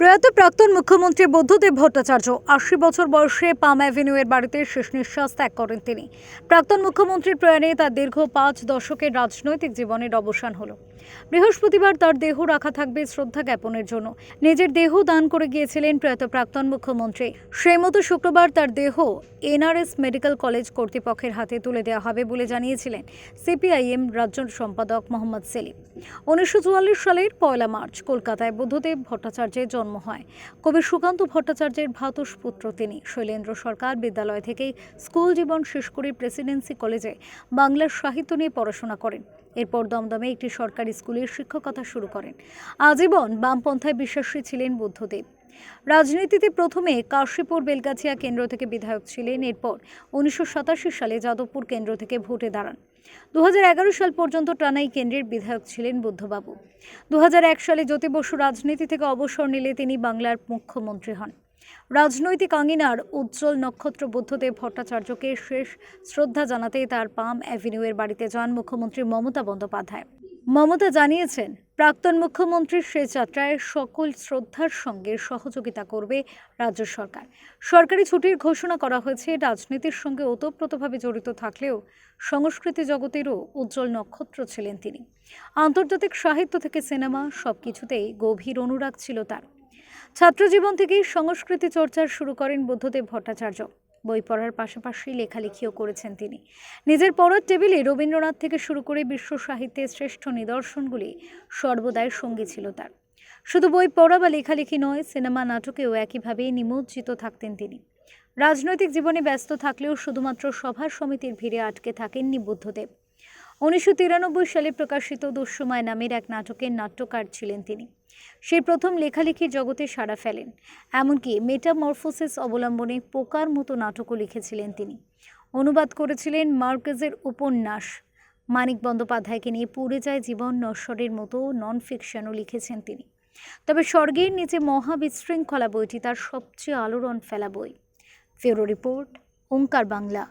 প্রয়াত প্রাক্তন মুখ্যমন্ত্রী বুদ্ধদেব ভট্টাচার্য আশি বছর বয়সে পাম অ্যাভিনিউয়ের বাড়িতে শেষ নিঃশ্বাস ত্যাগ করেন তিনি। প্রাক্তন মুখ্যমন্ত্রীর প্রয়াণে তার দীর্ঘ পাঁচ দশকের রাজনৈতিক জীবনের অবসান হলো। বৃহস্পতিবার তার দেহ রাখা থাকবে শ্রদ্ধা জ্ঞাপনের জন্য। নিজের দেহ দান করে গিয়েছিলেন প্রয়াত প্রাক্তন মুখ্যমন্ত্রী। সেই মতো শুক্রবার তার দেহ এনআরএস মেডিকেল কলেজ কর্তৃপক্ষের হাতে তুলে দেওয়া হবে বলে জানিয়েছিলেন সিপিআইএম রাজ্য সম্পাদক মোহাম্মদ সেলিম। উনিশশো চুয়াল্লিশ সালের পয়লা মার্চ কলকাতায় বুদ্ধদেব ভট্টাচার্যের জন্ম হয়। কবি সুকান্ত ভট্টাচার্যের ভ্রাতুষ পুত্র তিনি। শৈলেন্দ্র সরকার বিদ্যালয় থেকেই স্কুল জীবন শেষ করে প্রেসিডেন্সি কলেজে বাংলার সাহিত্য নিয়ে পড়াশোনা করেন। এরপর দমদমে একটি সরকারি স্কুলে শিক্ষকতা শুরু করেন। আজীবন বামপন্থায় বিশ্বাসী ছিলেন বুদ্ধদেব। রাজনীতিতে প্রথমে কাশীপুর বেলগাছিয়া কেন্দ্র থেকে বিধায়ক ছিলেন, এরপর উনিশশো সাতাশি সালে যাদবপুর কেন্দ্র থেকে ভোটে দাঁড়ান। দু হাজার এগারো সাল পর্যন্ত টানাই কেন্দ্রের বিধায়ক ছিলেন বুদ্ধবাবু। দু হাজার এক সালে জ্যোতি বসু রাজনীতি থেকে অবসর নিলে তিনি বাংলার মুখ্যমন্ত্রী হন। রাজনৈতিক আঙ্গিনার উজ্জ্বল নক্ষত্র বুদ্ধদেব ভট্টাচার্যকে শেষ শ্রদ্ধা জানাতে তার পাম অ্যাভিনিউয়ের বাড়িতে যান মুখ্যমন্ত্রী মমতা বন্দ্যোপাধ্যায়। মমতা জানিয়েছেন, প্রাক্তন মুখ্যমন্ত্রীর সে যাত্রায় সকল শ্রদ্ধার সঙ্গে সহযোগিতা করবে রাজ্য সরকার। সরকারি ছুটির ঘোষণা করা হয়েছে, রাজনীতির সঙ্গে ওতপ্রোতভাবে জড়িত থাকলেও সংস্কৃতি জগতেরও উজ্জ্বল নক্ষত্র ছিলেন তিনি। আন্তর্জাতিক সাহিত্য থেকে সিনেমা সব কিছুতেই গভীর অনুরাগ ছিল তার। ছাত্রজীবন থেকেই সংস্কৃতি চর্চার শুরু করেন বুদ্ধদেব ভট্টাচার্য। বই পড়ার পাশাপাশি লেখালেখিও করেছেন তিনি। নিজের পড়ার টেবিলে রবীন্দ্রনাথ থেকে শুরু করে বিশ্ব সাহিত্যের শ্রেষ্ঠ নিদর্শনগুলি সর্বদাই সঙ্গী ছিল তার। শুধু বই পড়া বা লেখালেখি নয়, সিনেমা, নাটকেও একইভাবে নিমজ্জিত থাকতেন তিনি। রাজনৈতিক জীবনে ব্যস্ত থাকলেও শুধুমাত্র সভা সমিতির ভিড়ে আটকে থাকেননি বুদ্ধদেব। উনিশশো তিরানব্বই সালে প্রকাশিত দুঃসময় নামের এক নাটকের নাট্যকার ছিলেন তিনি। সেই প্রথম লেখালেখির জগতে সাড়া ফেলেন, এমনকি মেটামরফোসিস অবলম্বনে পোকার মতো নাটকও লিখেছিলেন তিনি। অনুবাদ করেছিলেন মার্কেজের উপন্যাস। মানিক বন্দ্যোপাধ্যায়কে নিয়ে পুড়ে যায় জীবন নশ্বরের মতো নন ফিকশনও লিখেছেন তিনি। তবে স্বর্গের নিচে মহাবিশৃঙ্খলা বইটি তার সবচেয়ে আলোড়ন ফেলা বই। ফেরো রিপোর্ট, ওঙ্কার বাংলা।